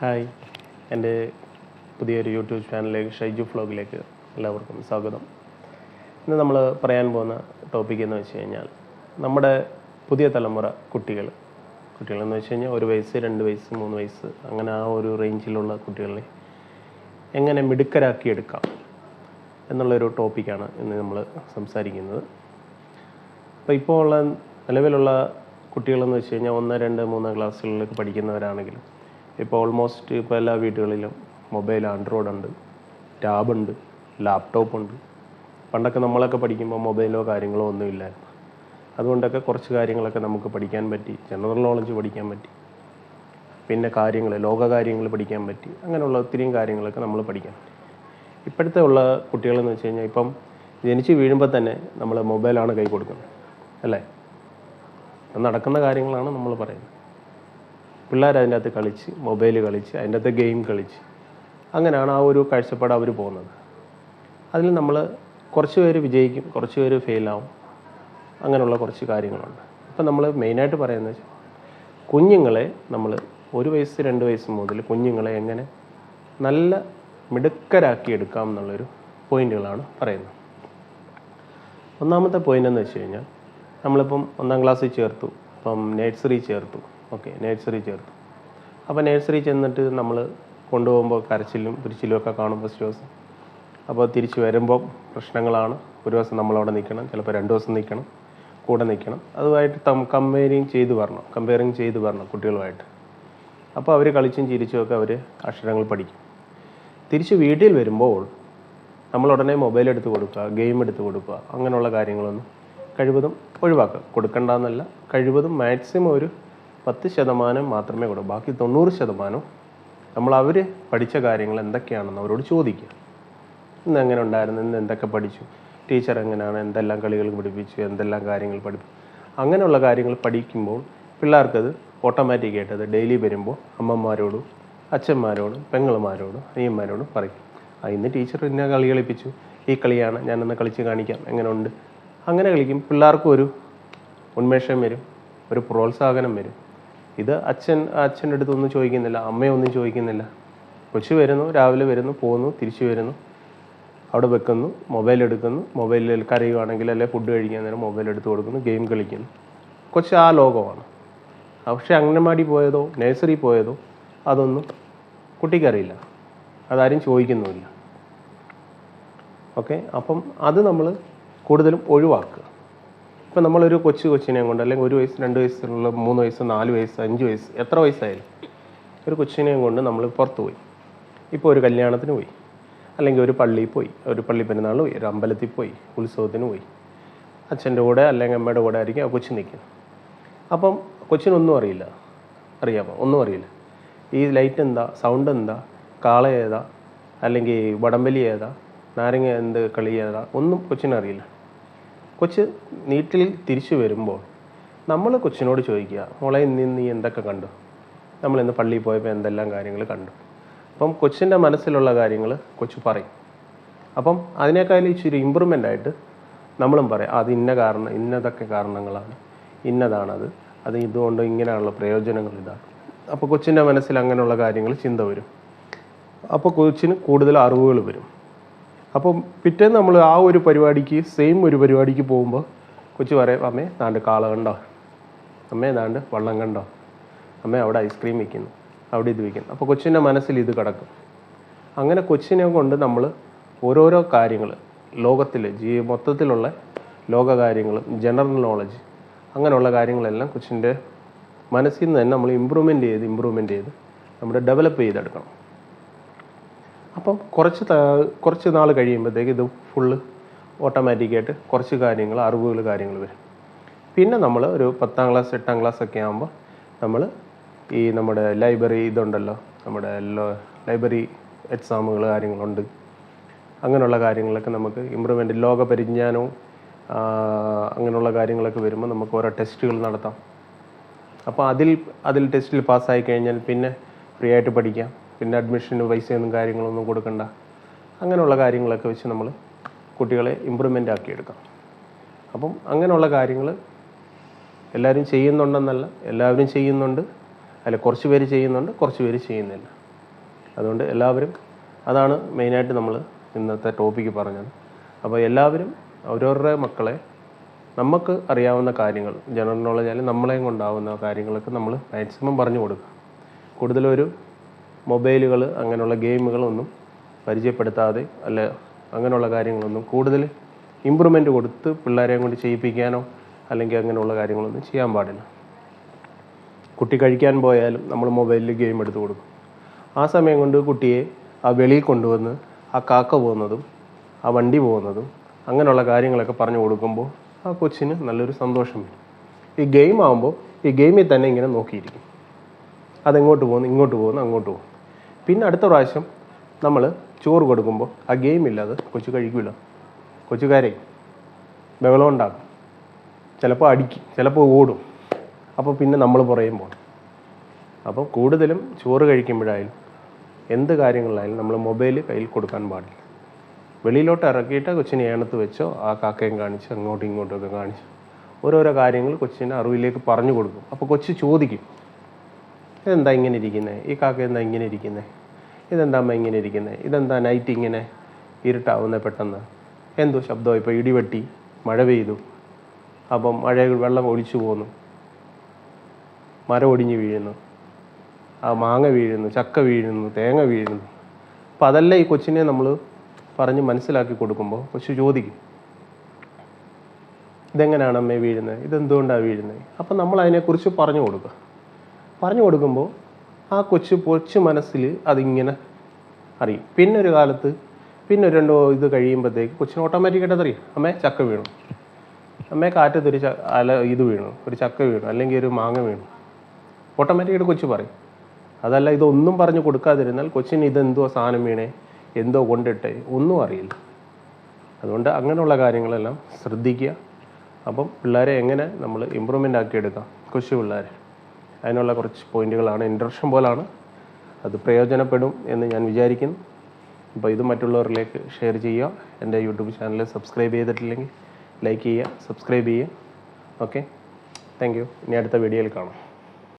Hi. എന്റെ പുതിയൊരു YouTube ചാനലിലേക്ക് ഷൈജു ഫ്ലോഗിലേക്ക് എല്ലാവർക്കും സ്വാഗതം. ഇന്ന് നമ്മൾ പറയാൻ പോകുന്ന ടോപ്പിക് എന്ന് വെച്ച് കഴിഞ്ഞാൽ നമ്മുടെ പുതിയ തലമുറ കുട്ടികൾ. കുട്ടികളെന്ന് വെച്ച് കഴിഞ്ഞാൽ ഒരു വയസ്സ് രണ്ട് വയസ്സ് മൂന്ന് വയസ്സ് അങ്ങനെ ആ ഒരു റേഞ്ചിലുള്ള കുട്ടികളെ എങ്ങനെ മിടുക്കരാക്കിയെടുക്കാം എന്നുള്ളൊരു ടോപ്പിക്കാണ് ഇന്ന് നമ്മൾ സംസാരിക്കുന്നത്. അപ്പോൾ ഇപ്പോൾ ഉള്ള നിലവിലുള്ള കുട്ടികളെന്ന് വെച്ച് കഴിഞ്ഞാൽ ഒന്ന് രണ്ട് മൂന്ന് ക്ലാസ്സുകളിലൊക്കെ പഠിക്കുന്നവരാണെങ്കിലും ഇപ്പോൾ ഓൾമോസ്റ്റ് ഇപ്പോൾ എല്ലാ വീടുകളിലും മൊബൈൽ ആൻഡ്രോയിഡ് ഉണ്ട് ടാബ് ഉണ്ട് ലാപ്ടോപ്പ് ഉണ്ട്. പണ്ടൊക്കെ നമ്മളൊക്കെ പഠിക്കുമ്പോൾ മൊബൈലോ കാര്യങ്ങളോ ഒന്നും ഇല്ലായിരുന്നു. അതുകൊണ്ടൊക്കെ കുറച്ച് കാര്യങ്ങളൊക്കെ നമുക്ക് പഠിക്കാൻ പറ്റി ജനറൽ നോളജ് പഠിക്കാൻ പറ്റി. പിന്നെ കാര്യങ്ങൾ ലോക കാര്യങ്ങൾ പഠിക്കാൻ പറ്റി അങ്ങനെയുള്ള ഒത്തിരിയും കാര്യങ്ങളൊക്കെ നമ്മൾ പഠിക്കാൻ പറ്റി. ഇപ്പോഴത്തെ ഉള്ള കുട്ടികളെന്ന് വെച്ച് കഴിഞ്ഞാൽ ഇപ്പം ജനിച്ച് വീഴുമ്പോൾ തന്നെ നമ്മൾ മൊബൈലാണ് കൈ കൊടുക്കുന്നത് അല്ലേ? നടക്കുന്ന കാര്യങ്ങളാണ് നമ്മൾ പറയുന്നത്. പിള്ളേർ അതിന്റെ അകത്ത് കളിച്ച് മൊബൈൽ കളിച്ച് അതിന്റെ അകത്ത് ഗെയിം കളിച്ച്. അങ്ങനെയാണ് ആ ഒരു കാഴ്ചപ്പാട് അവർ പോകുന്നത്. അതിൽ നമ്മൾ കുറച്ച് പേര് വിജയിക്കും കുറച്ച് പേര് ഫെയിലാവും അങ്ങനെയുള്ള കുറച്ച് കാര്യങ്ങളുണ്ട്. അപ്പം നമ്മൾ മെയിനായിട്ട് പറയുന്നത് വെച്ചാൽ കുഞ്ഞുങ്ങളെ നമ്മൾ ഒരു വയസ്സ് രണ്ട് വയസ്സ് മുതൽ കുഞ്ഞുങ്ങളെ എങ്ങനെ നല്ല മിടുക്കരാക്കി എടുക്കാം എന്നുള്ളൊരു പോയിന്റുകളാണ് പറയുന്നത്. ഒന്നാമത്തെ പോയിന്റ് എന്ന് വെച്ച് കഴിഞ്ഞാൽ നമ്മളിപ്പം ഒന്നാം ക്ലാസ്സിൽ ചേർത്തു ഇപ്പം നേഴ്സറി ചേർത്തു. ഓക്കെ നേഴ്സറി ചേർത്തു. അപ്പോൾ നേഴ്സറി ചെന്നിട്ട് നമ്മൾ കൊണ്ടുപോകുമ്പോൾ കരച്ചിലും പിരിച്ചിലും ഒക്കെ കാണും ഫസ്റ്റ് ദിവസം. അപ്പോൾ തിരിച്ച് വരുമ്പോൾ പ്രശ്നങ്ങളാണ്. ഒരു ദിവസം നമ്മളവിടെ നിൽക്കണം ചിലപ്പോൾ രണ്ട് ദിവസം നിൽക്കണം കൂടെ നിൽക്കണം അതുമായിട്ട് തം കമ്പയറിങ് ചെയ്ത് വരണം കമ്പയറിങ് ചെയ്ത് വരണം കുട്ടികളുമായിട്ട്. അപ്പോൾ അവർ കളിച്ചും ചിരിച്ചും ഒക്കെ അവർ അക്ഷരങ്ങൾ പഠിക്കും. തിരിച്ച് വീട്ടിൽ വരുമ്പോൾ നമ്മൾ മൊബൈൽ എടുത്ത് കൊടുക്കുക ഗെയിം എടുത്ത് കൊടുക്കുക അങ്ങനെയുള്ള കാര്യങ്ങളൊന്നും കഴിവതും ഒഴിവാക്കുക. കൊടുക്കണ്ടെന്നല്ല കഴിവതും മാക്സിമം ഒരു പത്ത് ശതമാനം മാത്രമേ കൊടുക്കൂ ബാക്കി തൊണ്ണൂറ് ശതമാനം നമ്മൾ അവർ പഠിച്ച കാര്യങ്ങൾ എന്തൊക്കെയാണെന്ന് അവരോട് ചോദിക്കുക. ഇന്ന് എങ്ങനെ ഉണ്ടായിരുന്നു ഇന്ന് എന്തൊക്കെ പഠിച്ചു ടീച്ചർ എങ്ങനെയാണ് എന്തെല്ലാം കളികൾ പഠിപ്പിച്ചു എന്തെല്ലാം കാര്യങ്ങൾ പഠിപ്പിച്ചു. അങ്ങനെയുള്ള കാര്യങ്ങൾ പഠിക്കുമ്പോൾ പിള്ളേർക്കത് ഓട്ടോമാറ്റിക്കായിട്ട് അത് ഡെയിലി വരുമ്പോൾ അമ്മമാരോടും അച്ഛന്മാരോടും പെങ്ങളുമാരോടും അനിയന്മാരോടും പറയും. ആ ഇന്ന് ടീച്ചർ ഇന്ന കളി കളിപ്പിച്ചു. ഈ കളിയാണ് ഞാനൊന്ന് കളിച്ച് കാണിക്കാം എങ്ങനെ ഉണ്ട് അങ്ങനെ കളിക്കും. പിള്ളേർക്കും ഒരു ഉന്മേഷം വരും ഒരു പ്രോത്സാഹനം വരും. ഇത് അച്ഛൻ അച്ഛന്റെ അടുത്തൊന്നും ചോദിക്കുന്നില്ല. അമ്മയൊന്നും ചോദിക്കുന്നില്ല. കൊച്ചു വരുന്നു രാവിലെ വരുന്നു പോകുന്നു തിരിച്ചു വരുന്നു. അവിടെ വെക്കുന്നു മൊബൈൽ എടുക്കുന്നു. മൊബൈലിൽ കരയുവാണെങ്കിൽ അല്ലെ ഫുഡ് കഴിക്കാൻ നേരം മൊബൈൽ എടുത്ത് കൊടുക്കുന്നു ഗെയിം കളിക്കുന്നു. കൊച്ചു ആ ലോകമാണ്. പക്ഷേ അംഗനവാടി പോയതോ നഴ്സറി പോയതോ അതൊന്നും കുട്ടിക്കറിയില്ല. അതാരും ചോദിക്കുന്നുമില്ല. ഓക്കെ അപ്പം അത് നമ്മൾ കൂടുതലും ഒഴിവാക്കുക. ഇപ്പം നമ്മളൊരു കൊച്ചു കൊച്ചിനെ കൊണ്ട് അല്ലെങ്കിൽ ഒരു വയസ്സ് രണ്ട് വയസ്സുള്ള മൂന്ന് വയസ്സ് നാല് വയസ്സ് അഞ്ച് വയസ്സ് എത്ര വയസ്സായാലും ഒരു കൊച്ചിനെയും കൊണ്ട് നമ്മൾ പുറത്ത് പോയി. ഇപ്പോൾ ഒരു കല്യാണത്തിന് പോയി. അല്ലെങ്കിൽ ഒരു പള്ളിയിൽ പോയി. ഒരു പള്ളി പെരുന്നാളിന് പോയി. ഒരു അമ്പലത്തിൽ പോയി. ഉത്സവത്തിന് പോയി. അച്ഛന്റെ കൂടെ അല്ലെങ്കിൽ അമ്മയുടെ കൂടെ ആയിരിക്കും ആ കൊച്ചു നിൽക്കുന്നത്. അപ്പം കൊച്ചിനൊന്നും അറിയില്ല. അറിയാമോ? ഒന്നും അറിയില്ല. ഈ ലൈറ്റ് എന്താ? സൗണ്ട് എന്താ? കാള ഏതാ? അല്ലെങ്കിൽ വടംവലി ഏതാ? നാരങ്ങ എന്ത് കളി ഏതാ? ഒന്നും കൊച്ചിനറിയില്ല കൊച്ച് നീട്ടിൽ തിരിച്ചു വരുമ്പോൾ നമ്മൾ കൊച്ചിനോട് ചോദിക്കുക മോളെ ഇന്ന് നീ എന്തൊക്കെ കണ്ടു? നമ്മൾ ഇന്ന് പള്ളിയിൽ പോയപ്പോൾ എന്തെല്ലാം കാര്യങ്ങൾ കണ്ടു? അപ്പം കൊച്ചിന്റെ മനസ്സിലുള്ള കാര്യങ്ങൾ കൊച്ചു പറയും. അപ്പം അതിനേക്കാളും ഇച്ചിരി ഇമ്പ്രൂവ്മെന്റ് ആയിട്ട് നമ്മളും പറയാം അത് ഇന്ന കാരണം ഇന്നതൊക്കെ കാരണങ്ങളാണ് ഇന്നതാണത് അത് ഇതുകൊണ്ട് ഇങ്ങനെയുള്ള പ്രയോജനങ്ങൾ ഇതാണ്. അപ്പോൾ കൊച്ചിന്റെ മനസ്സിൽ അങ്ങനെയുള്ള കാര്യങ്ങൾ ചിന്ത വരും. അപ്പോൾ കൊച്ചിന് കൂടുതൽ അറിവുകൾ വരും. അപ്പം പിറ്റേന്ന് നമ്മൾ ആ ഒരു പരിപാടിക്ക് സെയിം ഒരു പരിപാടിക്ക് പോകുമ്പോൾ കൊച്ചു പറയും അമ്മേ നാണ്ട് കാള കണ്ടോ? അമ്മേ നാണ്ട് വള്ളം കണ്ടോ? അമ്മേ അവിടെ ഐസ്ക്രീം വിൽക്കുന്നു അവിടെ ഇത് വിൽക്കുന്നു അപ്പോൾ കൊച്ചിന്റെ മനസ്സിൽ ഇത് കിടക്കും. അങ്ങനെ കൊച്ചിനെ കൊണ്ട് നമ്മൾ ഓരോരോ കാര്യങ്ങൾ ലോകത്തിൽ ജീ മൊത്തത്തിലുള്ള ലോക കാര്യങ്ങളും ജനറൽ നോളജ് അങ്ങനെയുള്ള കാര്യങ്ങളെല്ലാം കൊച്ചിന്റെ മനസ്സിൽ നിന്ന് തന്നെ നമ്മൾ ഇമ്പ്രൂവ്മെന്റ് ചെയ്ത് ഇമ്പ്രൂവ്മെന്റ് ചെയ്ത് നമ്മുടെ ഡെവലപ്പ് ചെയ്തെടുക്കണം. അപ്പം കുറച്ച് കുറച്ച് നാൾ കഴിയുമ്പോഴത്തേക്ക് ഇത് ഫുള്ള് ഓട്ടോമാറ്റിക്കായിട്ട് കുറച്ച് കാര്യങ്ങൾ അറിവുകൾ കാര്യങ്ങൾ വരും. പിന്നെ നമ്മൾ ഒരു പത്താം ക്ലാസ് എട്ടാം ക്ലാസ് ഒക്കെ ആകുമ്പോൾ നമ്മൾ ഈ നമ്മുടെ ലൈബ്രറി ഇതുണ്ടല്ലോ നമ്മുടെ ലൈബ്രറി എക്സാമുകൾ കാര്യങ്ങളുണ്ട്. അങ്ങനെയുള്ള കാര്യങ്ങളൊക്കെ നമുക്ക് ഇമ്പ്രൂവ്മെന്റ് ലോക പരിജ്ഞാനവും അങ്ങനെയുള്ള കാര്യങ്ങളൊക്കെ വരുമ്പോൾ നമുക്ക് ഓരോ ടെസ്റ്റുകൾ നടത്താം. അപ്പോൾ അതിൽ അതിൽ ടെസ്റ്റിൽ പാസ്സായി കഴിഞ്ഞാൽ പിന്നെ ഫ്രീ ആയിട്ട് പഠിക്കാം. പിന്നെ അഡ്മിഷന് പൈസയൊന്നും കാര്യങ്ങളൊന്നും കൊടുക്കണ്ട. അങ്ങനെയുള്ള കാര്യങ്ങളൊക്കെ വെച്ച് നമ്മൾ കുട്ടികളെ ഇമ്പ്രൂവ്മെന്റ് ആക്കിയെടുക്കാം. അപ്പം അങ്ങനെയുള്ള കാര്യങ്ങൾ എല്ലാവരും ചെയ്യുന്നുണ്ടെന്നല്ല എല്ലാവരും ചെയ്യുന്നുണ്ട്. അല്ല കുറച്ച് പേര് ചെയ്യുന്നുണ്ട് കുറച്ച് പേര് ചെയ്യുന്നില്ല. അതുകൊണ്ട് എല്ലാവരും അതാണ് മെയിനായിട്ട് നമ്മൾ ഇന്നത്തെ ടോപ്പിക്ക് പറഞ്ഞത്. അപ്പോൾ എല്ലാവരും അവരവരുടെ മക്കളെ നമുക്ക് അറിയാവുന്ന കാര്യങ്ങൾ ജനറൽ നോളജ് അല്ലെങ്കിൽ നമ്മളെയും കൊണ്ടാവുന്ന കാര്യങ്ങളൊക്കെ നമ്മൾ മാക്സിമം പറഞ്ഞു കൊടുക്കുക. കൂടുതലൊരു മൊബൈലുകൾ അങ്ങനെയുള്ള ഗെയിമുകളൊന്നും പരിചയപ്പെടുത്താതെ അല്ല അങ്ങനെയുള്ള കാര്യങ്ങളൊന്നും കൂടുതൽ ഇമ്പ്രൂവ്മെന്റ് കൊടുത്ത് പിള്ളേരെയും കൊണ്ട് ചെയ്യിപ്പിക്കാനോ അല്ലെങ്കിൽ അങ്ങനെയുള്ള കാര്യങ്ങളൊന്നും ചെയ്യാൻ പാടില്ല. കുട്ടി കഴിക്കാൻ പോയാലും നമ്മൾ മൊബൈലിൽ ഗെയിം എടുത്ത് കൊടുക്കും. ആ സമയം കൊണ്ട് കുട്ടിയെ ആ വെളിയിൽ കൊണ്ടുവന്ന് ആ കാക്ക പോകുന്നതും ആ വണ്ടി പോകുന്നതും അങ്ങനെയുള്ള കാര്യങ്ങളൊക്കെ പറഞ്ഞു കൊടുക്കുമ്പോൾ ആ കൊച്ചിന് നല്ലൊരു സന്തോഷം വരും. ഈ ഗെയിം ആകുമ്പോൾ ഈ ഗെയിമിൽ തന്നെ ഇങ്ങനെ നോക്കിയിരിക്കും. അതെങ്ങോട്ട് പോകുന്നു ഇങ്ങോട്ട് പോകുന്നു അങ്ങോട്ട് പോകുന്നു. പിന്നെ അടുത്ത പ്രാവശ്യം നമ്മൾ ചോറ് കൊടുക്കുമ്പോൾ ആ ഗെയിം ഇല്ലാതെ കൊച്ചു കഴിക്കില്ല കൊച്ചുകാരെ ബഹളം ഉണ്ടാക്കും. ചിലപ്പോൾ അടിക്കും ചിലപ്പോൾ ഓടും. അപ്പോൾ പിന്നെ നമ്മൾ പുറയും പോകണം. അപ്പോൾ കൂടുതലും ചോറ് കഴിക്കുമ്പോഴായാലും എന്ത് കാര്യങ്ങളിലായാലും നമ്മൾ മൊബൈൽ കയ്യിൽ കൊടുക്കാൻ പാടില്ല. വെളിയിലോട്ട് ഇറക്കിയിട്ട് കൊച്ചിനെ ഏണത്ത് വെച്ചോ ആ കാക്കയും കാണിച്ച് അങ്ങോട്ടും ഇങ്ങോട്ടുമൊക്കെ കാണിച്ച് ഓരോരോ കാര്യങ്ങൾ കൊച്ചിന്റെ അറിവിലേക്ക് പറഞ്ഞു കൊടുക്കും. അപ്പോൾ കൊച്ചു ചോദിക്കും ഇതെന്താ ഇങ്ങനെ ഇരിക്കുന്നത് ഈ കാക്ക എന്താ ഇങ്ങനെ ഇരിക്കുന്നത് ഇതെന്താ അമ്മ ഇങ്ങനെ ഇരിക്കുന്നത് ഇതെന്താ നൈറ്റ് ഇങ്ങനെ ഇരുട്ടാവുന്നത് പെട്ടെന്ന്? എന്തോ ശബ്ദം ഇപ്പോൾ ഇടിവെട്ടി മഴ പെയ്തു. അപ്പം മഴ വെള്ളം ഒഴിച്ചു പോകുന്നു മരം ഒടിഞ്ഞു വീഴുന്നു. ആ മാങ്ങ വീഴുന്നു ചക്ക വീഴുന്നു തേങ്ങ വീഴുന്നു. അപ്പം അതെല്ലാം ഈ കൊച്ചിനെ നമ്മൾ പറഞ്ഞ് മനസ്സിലാക്കി കൊടുക്കുമ്പോൾ കൊച്ചു ചോദിക്കും. ഇതെങ്ങനെയാണ് അമ്മേ വീഴുന്നത് ഇതെന്തുകൊണ്ടാണ് വീഴുന്നത് അപ്പം നമ്മൾ അതിനെക്കുറിച്ച് പറഞ്ഞു കൊടുക്കുക. പറഞ്ഞു കൊടുക്കുമ്പോൾ ആ കൊച്ചു കൊച്ചു മനസ്സിൽ അതിങ്ങനെ അറിയും. പിന്നെ ഒരു കാലത്ത് പിന്നെ ഒരു രണ്ടോ ഇത് കഴിയുമ്പോഴത്തേക്ക് കൊച്ചിന് ഓട്ടോമാറ്റിക്കായിട്ട് അതറിയും. അമ്മേ ചക്ക വീണു. അമ്മേ കാറ്റത്ത് ഒരു അല ഇത് വീണു. ഒരു ചക്ക വീണു. അല്ലെങ്കിൽ ഒരു മാങ്ങ വീണു. ഓട്ടോമാറ്റിക്കായിട്ട് കൊച്ചു പറയും. അതല്ല ഇതൊന്നും പറഞ്ഞു കൊടുക്കാതിരുന്നാൽ കൊച്ചിന് ഇതെന്തോ സാധനം വീണേ എന്തോ കൊണ്ടിട്ടെ ഒന്നും അറിയില്ല. അതുകൊണ്ട് അങ്ങനെയുള്ള കാര്യങ്ങളെല്ലാം ശ്രദ്ധിക്കുക. അപ്പം പിള്ളേരെ എങ്ങനെ നമ്മൾ ഇമ്പ്രൂവ്മെന്റ് ആക്കിയെടുക്കാം? കൊച്ചു പിള്ളേരെ. അതിനുള്ള കുറച്ച് പോയിന്റുകളാണ്. ഇൻട്രഷൻ പോലാണ്. അത് പ്രയോജനപ്പെടും എന്ന് ഞാൻ വിചാരിക്കുന്നു. അപ്പോൾ ഇത് മറ്റുള്ളവരിലേക്ക് ഷെയർ ചെയ്യുക. എന്റെ യൂട്യൂബ് ചാനൽ സബ്സ്ക്രൈബ് ചെയ്തിട്ടില്ലെങ്കിൽ ലൈക്ക് ചെയ്യുക സബ്സ്ക്രൈബ് ചെയ്യുക. ഓക്കെ താങ്ക് യു ഇനി അടുത്ത വീഡിയോയിൽ കാണാം.